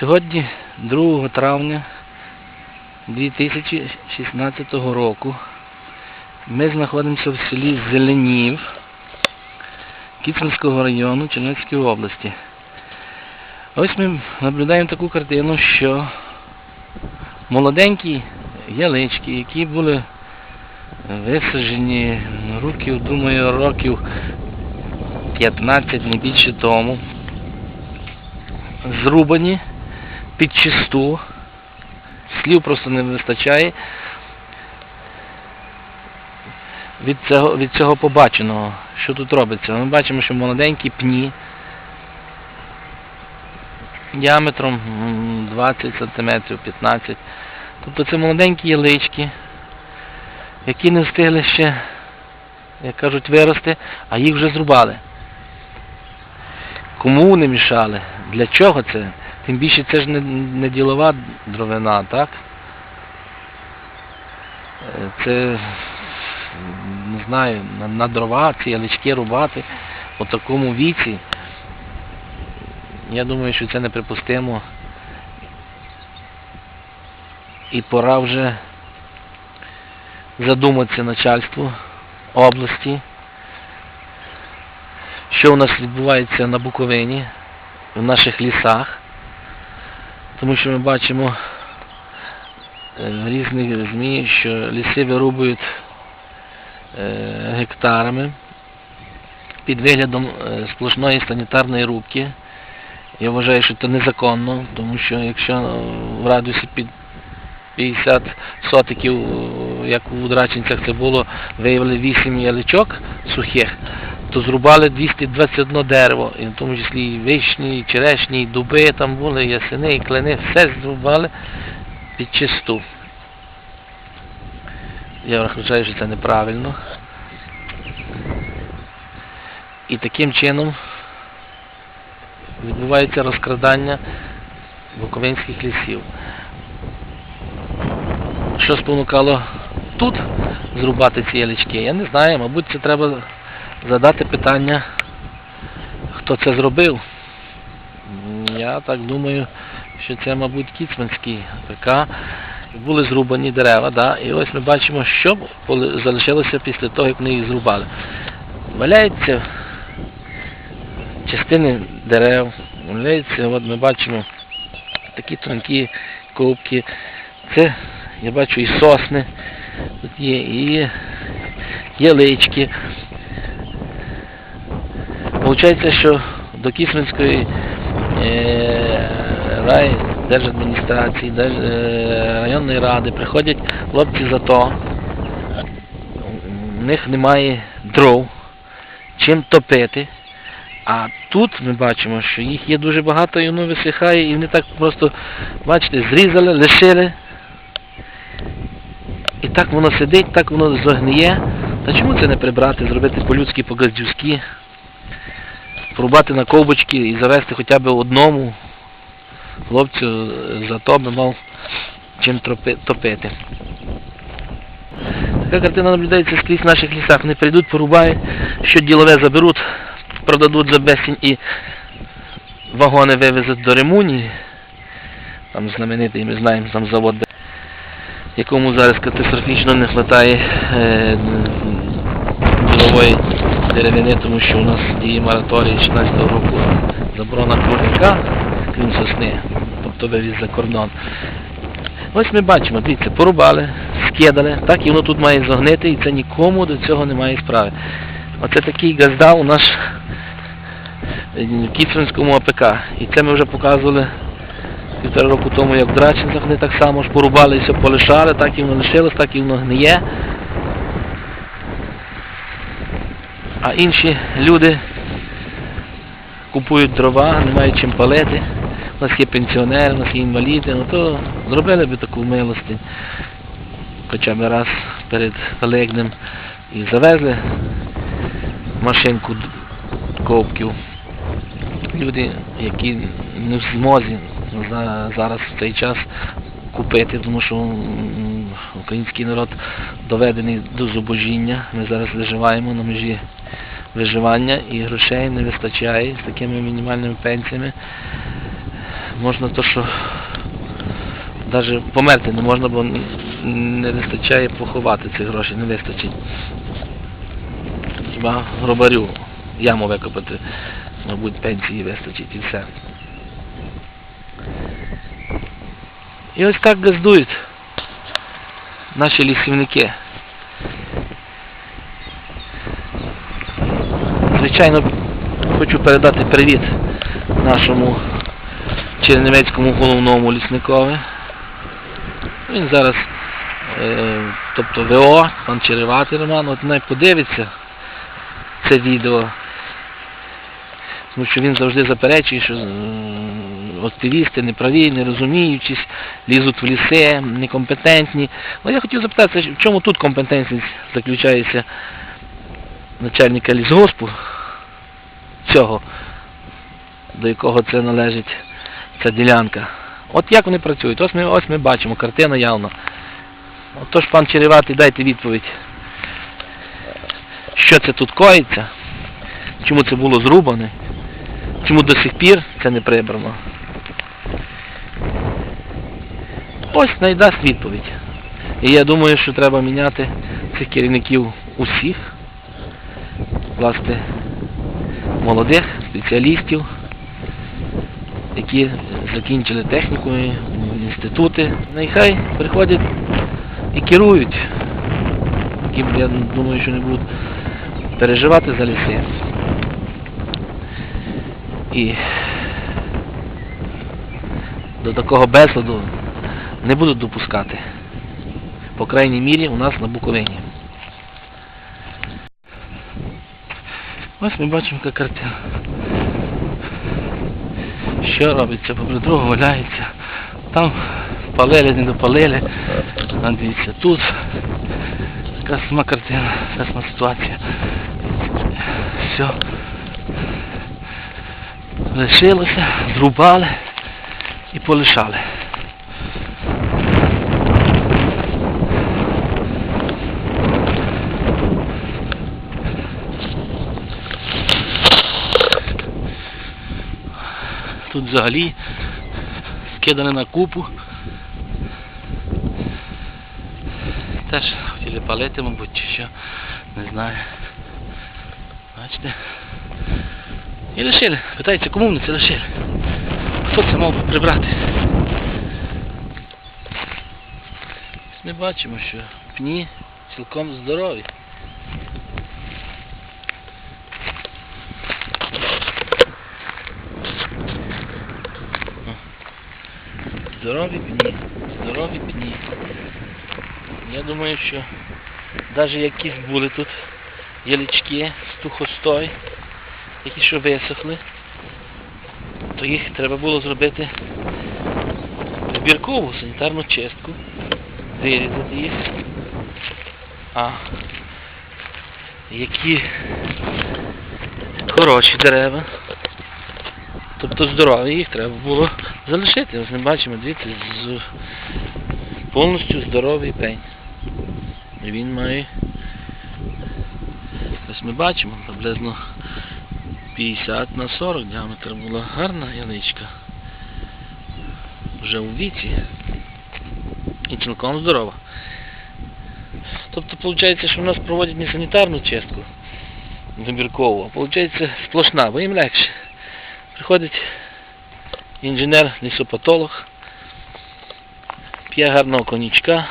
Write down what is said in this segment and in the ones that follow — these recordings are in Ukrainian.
Сьогодні 2 травня 2016 року ми знаходимося в селі Зеленів Кіцманського району Чернівської області. Ось ми наблюдаємо таку картину, що молоденькі ялички, які були висаджені років, думаю, років 15, не більше тому, зрубані під чисту, слів просто не вистачає від цього, від цього побаченого, що тут робиться. Ми бачимо, що молоденькі пні діаметром 20 см, 15 Тобто це молоденькі ялички, які не встигли ще, як кажуть, вирости, а їх вже зрубали. Кому не мішали? Для чого це? Тим більше це ж не, не ділова дровина, так? Е, Це, не знаю, на, на дрова ці ялички рубати у такому віці. Я думаю, що це неприпустимо. І пора вже задуматися начальству області, що у нас відбувається на Буковині, в наших лісах, тому що ми бачимо е, в різних ЗМІ, що ліси вирубують е, гектарами під виглядом е, сплошної санітарної рубки. Я вважаю, що це незаконно, тому що якщо е, в радіусі під 50 сотиків, е, як у Драченцях це було, виявили 8 яличок сухих, то зрубали 221 дерево, і в тому числі і вишні, і черешні, і дуби там були, і ясени, і клини, все зрубали під чисту. Я вважаю, що це неправильно. І таким чином відбувається розкрадання буковинських лісів. Що спонукало тут зрубати ці ялички, я не знаю. Мабуть, це треба задати питання, хто це зробив. Я так думаю, що це, мабуть, Кіцманський ПК. Були зрубані дерева, да? і ось ми бачимо, що залишилося після того, як вони їх зрубали. Валяються частини дерев, валяються, от ми бачимо такі тонкі ковки. Це я бачу і сосни тут є, і ялички. Получається, що до Кісменської е, рай держадміністрації, держ, е, районної ради приходять хлопці за то, в них немає дров, чим топити. А тут ми бачимо, що їх є дуже багато і воно висихає, і вони так просто, бачите, зрізали, лишили. І так воно сидить, так воно зогниє. Та чому це не прибрати, зробити по-людськи, по-газдюськи, порубати на ковбочки і завести хоча б одному хлопцю за то би мав чим топити. Така картина наблюдається скрізь в наших лісах. Вони прийдуть, порубають, що ділове заберуть, продадуть за безцінь і вагони вивезуть до Римуні. Там знаменитий, ми знаємо, там завод якому зараз катастрофічно не вистачає е, ділової деревини, тому що у нас діє мораторій 16 року заборона кругляка, крім сосни, тобто вивіз за кордон. Ось ми бачимо, дивіться, порубали, скидали, так і воно тут має зогнити, і це нікому до цього немає справи. Оце такий газда у нас в Кіцманському АПК. І це ми вже показували півтора року тому, як в Драченцях вони так само ж порубали і все полишали, так і воно лишилось, так і воно гниє. А інші люди купують дрова, не мають чим палити. У нас є пенсіонери, у нас є інваліди, ну то зробили би таку милостинь хоча б раз перед Великднем і завезли машинку ковків. Люди, які не в змозі за- зараз в цей час купити, тому що український народ доведений до зубожіння. Ми зараз виживаємо на межі виживання і грошей не вистачає з такими мінімальними пенсіями. можна то, що навіть померти не можна, бо не вистачає поховати цих грошей, не вистачить. Хіба гробарю яму викопати, мабуть, пенсії вистачить і все. І ось так газдують наші лісівники. Звичайно, хочу передати привіт нашому чернівецькому головному лісникові. Він зараз, е, тобто ВО, пан Череватий Роман, от не подивиться це відео. Тому що він завжди заперечує, що активісти неправі, не розуміючись, лізуть в ліси, некомпетентні. Але я хотів запитатися, в чому тут компетентність заключається начальника лісгоспу цього, до якого це належить ця ділянка. От як вони працюють? Ось ми, ось ми бачимо, картина явна. Отож, пан Череватий, дайте відповідь. Що це тут коїться? Чому це було зрубане? Чому до сих пір це не прибрано? Ось найдасть відповідь. І я думаю, що треба міняти цих керівників усіх, власне, молодих спеціалістів, які закінчили технікуми, інститути. Нехай приходять і керують. Які, я думаю, що не будуть переживати за ліси. І до такого безладу не будуть допускати. По крайній мірі у нас на Буковині. Ось ми бачимо, яка картина. Що робиться? Попри другу валяється. Там палили, не допалили. Там дивіться тут. Така сама картина, така сама ситуація. Все. Лишилося, зрубали і полишали. Тут взагалі скидане на купу. Теж хотіли палити, мабуть, чи що, не знаю. Бачите? І лишили. Питається, кому вони це лишили? Хто це мав прибрати? Ми бачимо, що пні цілком здорові. Здорові пні, здорові пні. Я думаю, що навіть якісь були тут ялички, стухостой, які що висохли, то їх треба було зробити збіркову санітарну чистку, вирізати їх. А які хороші дерева, тобто здорові, їх треба було залишити. Ось ми бачимо, дивіться, з повністю здоровий пень. І він має, ось ми бачимо, приблизно 50 на 40 діаметр була гарна яличка. Вже у віці. І цілком здорова. Тобто виходить, що в нас проводять не санітарну чистку вибіркову, а виходить сплошна, бо їм легше. Приходить інженер-лісопатолог, п'є гарного коньячка,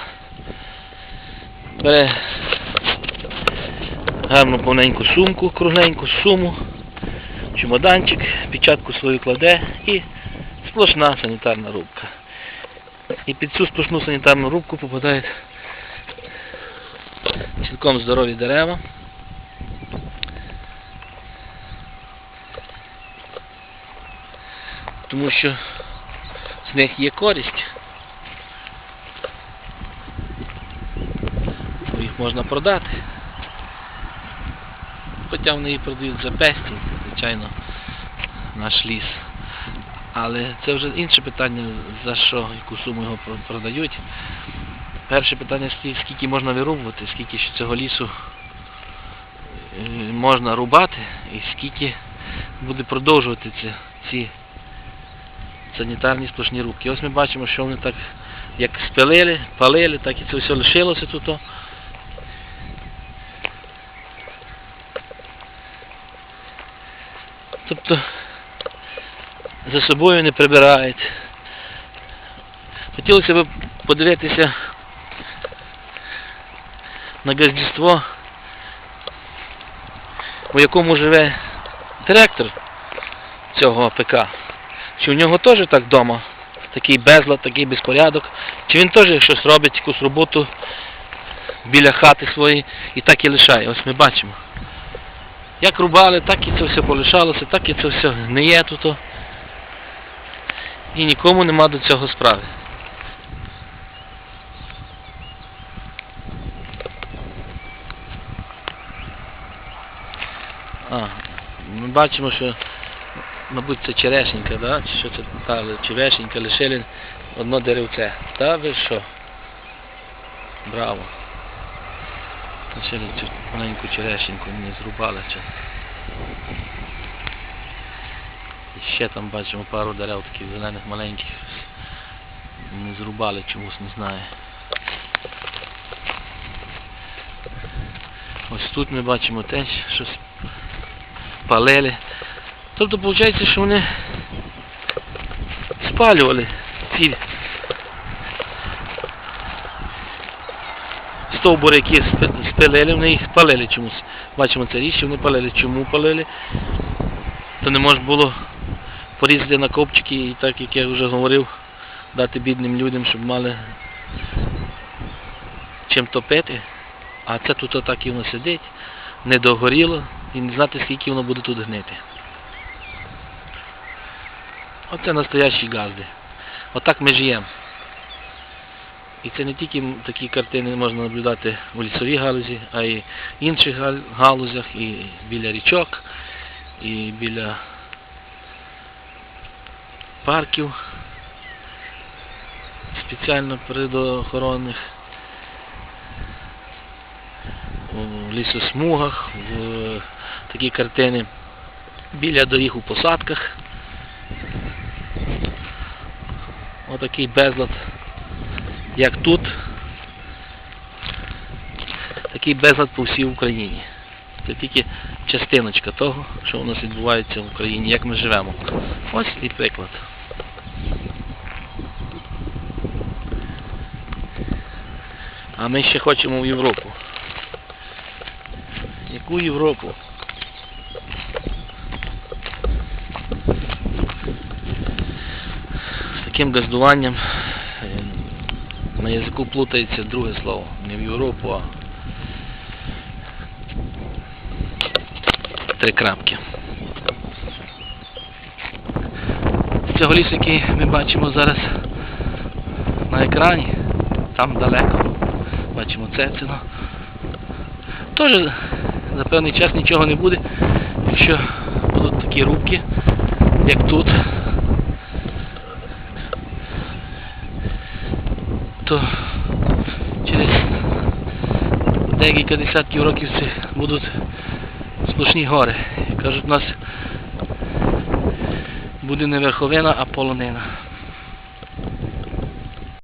бере гарну повненьку сумку, кругленьку суму, чемоданчик, печатку свою кладе і сплошна санітарна рубка. І під цю сплошну санітарну рубку попадають цілком здорові дерева. Тому що з них є користь. Їх можна продати. Хоча вони її продають за безцінь, звичайно, наш ліс. Але це вже інше питання, за що, яку суму його продають. Перше питання, скільки- можна вирубувати, скільки цього лісу е, можна рубати і скільки буде продовжувати ці, санітарні сплошні рубки. Ось ми бачимо, що вони так як спилили, палили, так і це все лишилося тут. Тобто за собою не прибирають. Хотілося б подивитися на газдівство, у якому живе директор цього АПК. Чи у нього теж так вдома? Такий безлад, такий безпорядок. Чи він теж щось робить, якусь роботу біля хати своєї і так і лишає. Ось ми бачимо. Як рубали, так і це все полишалося, так і це все не є тут. І нікому нема до цього справи. А, ми бачимо, що мабуть це черешенька, да? Чи що це та черешенька, лишили одно деревце. Та ви що? Браво. Лишили цю маленьку черешеньку, мені зрубали чи. І ще там бачимо пару дерев таких зелених маленьких. Не зрубали чомусь, не знаю. Ось тут ми бачимо теж щось палили. Тобто виходить, що вони спалювали ці стовбури, які спи- спилили, вони їх палили чомусь. Бачимо це річ, вони палили. Чому палили? То не можна було порізати на копчики і так, як я вже говорив, дати бідним людям, щоб мали чим топити. А це тут отак і воно сидить, не догоріло і не знати, скільки воно буде тут гнити. Оце настоящі газди. Отак ми живемо. І це не тільки такі картини можна наблюдати у лісовій галузі, а й в інших галузях, і біля річок, і біля парків спеціально природоохоронних, у лісосмугах, в такі картини біля доріг у посадках. Отакий безлад, як тут, такий безлад по всій Україні. Це тільки частиночка того, що у нас відбувається в Україні, як ми живемо. Ось і приклад. А ми ще хочемо в Європу. Яку Європу? З таким газдуванням е, на язику плутається друге слово. Не в Європу, а три крапки. Цього лісу, який ми бачимо зараз на екрані, там далеко, бачимо Цецино. Теж за певний час нічого не буде, якщо будуть такі рубки, як тут, то через декілька десятків років це будуть сплошні гори. Кажуть, у нас буде не верховина, а полонина.